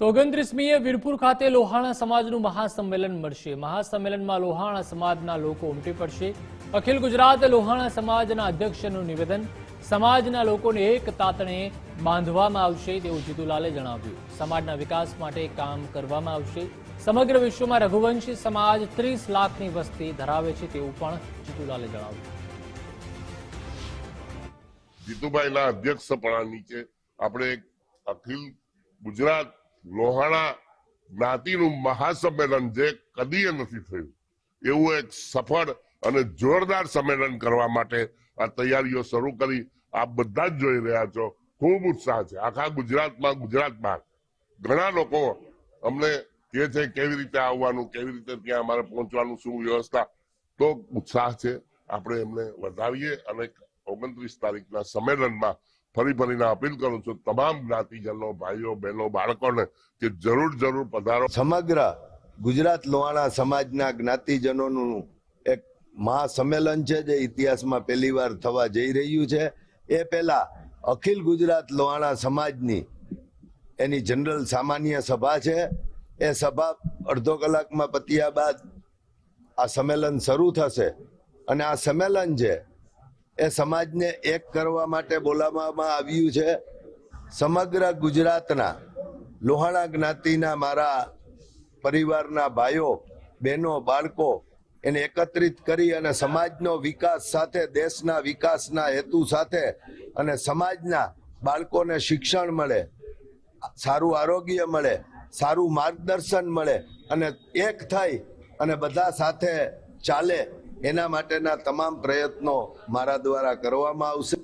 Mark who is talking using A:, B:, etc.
A: તો ઓગણત્રીસમીએ વીરપુર ખાતે લોહાણા સમાજનું મહાસંમેલન મળશે. મહાસંમેલનમાં લોહાણા સમાજના લોકો ઉમટી પડશે. અખિલ ગુજરાત લોહાણા સમાજના અધ્યક્ષનું નિવેદન, સમાજના લોકોને એક તાતણે બાંધવામાં આવશે તેવું જીતુલાલે જણાવ્યું. સમાજના વિકાસ માટે કામ કરવામાં આવશે. સમગ્ર વિશ્વમાં રઘુવંશી સમાજ ત્રીસ લાખની વસ્તી ધરાવે છે તેવું પણ જીતુલાલે જણાવ્યું.
B: જીતુભાઈના અધ્યક્ષપણા નીચે આપણે અખિલ ગુજરાત લોહાણા જ્ઞાતિનું મહાસંમેલન જે કદીએ નથી થયું. એવું એક સફળ અને જોરદાર સંમેલન કરવા માટે આ તૈયારીઓ શરૂ કરી. આપ બધા જ જોઈ રહ્યા છો. ખૂબ ઉત્સાહ છે. આખા ગુજરાતમાં ગુજરાતમાં ઘણા લોકો અમને કે છે કેવી રીતે આવવાનું, કેવી રીતે ત્યાં અમારે પહોંચવાનું, શું વ્યવસ્થા. તો ઉત્સાહ છે. આપણે એમને વધાવીએ અને ઓગણત્રીસ તારીખના સંમેલનમાં ફરી ફરીને અપીલ કરું છું, તમામ જ્ઞાતિજનો, ભાઈઓ, બહેનો, બાળકોને કે જરૂર જરૂર પધારો.
C: સમગ્ર ગુજરાત લોહાણા સમાજના જ્ઞાતિજનોનું એક મહાસંમેલન છે, જે ઇતિહાસમાં પહેલીવાર થવા જઈ રહ્યું છે. એ પહેલા અખિલ ગુજરાત લોહાણા સમાજની એની જનરલ સામાન્ય સભા છે. એ સભા અડધો કલાકમાં પત્યા બાદ આ સંમેલન શરૂ થશે. અને આ સંમેલન છે એ સમાજને એક કરવા માટે બોલાવવામાં આવ્યું છે. સમગ્ર ગુજરાતના લોહાણા જ્ઞાતિના મારા પરિવારના ભાઈઓ, બહેનો, બાળકો એને એકત્રિત કરી અને સમાજનો વિકાસ સાથે, દેશના વિકાસના હેતુ સાથે અને સમાજના બાળકોને શિક્ષણ મળે, સારું આરોગ્ય મળે, સારું માર્ગદર્શન મળે અને એક થઈ અને બધા સાથે ચાલે એના માટેના તમામ પ્રયત્નો મારા દ્વારા કરવામાં આવશે.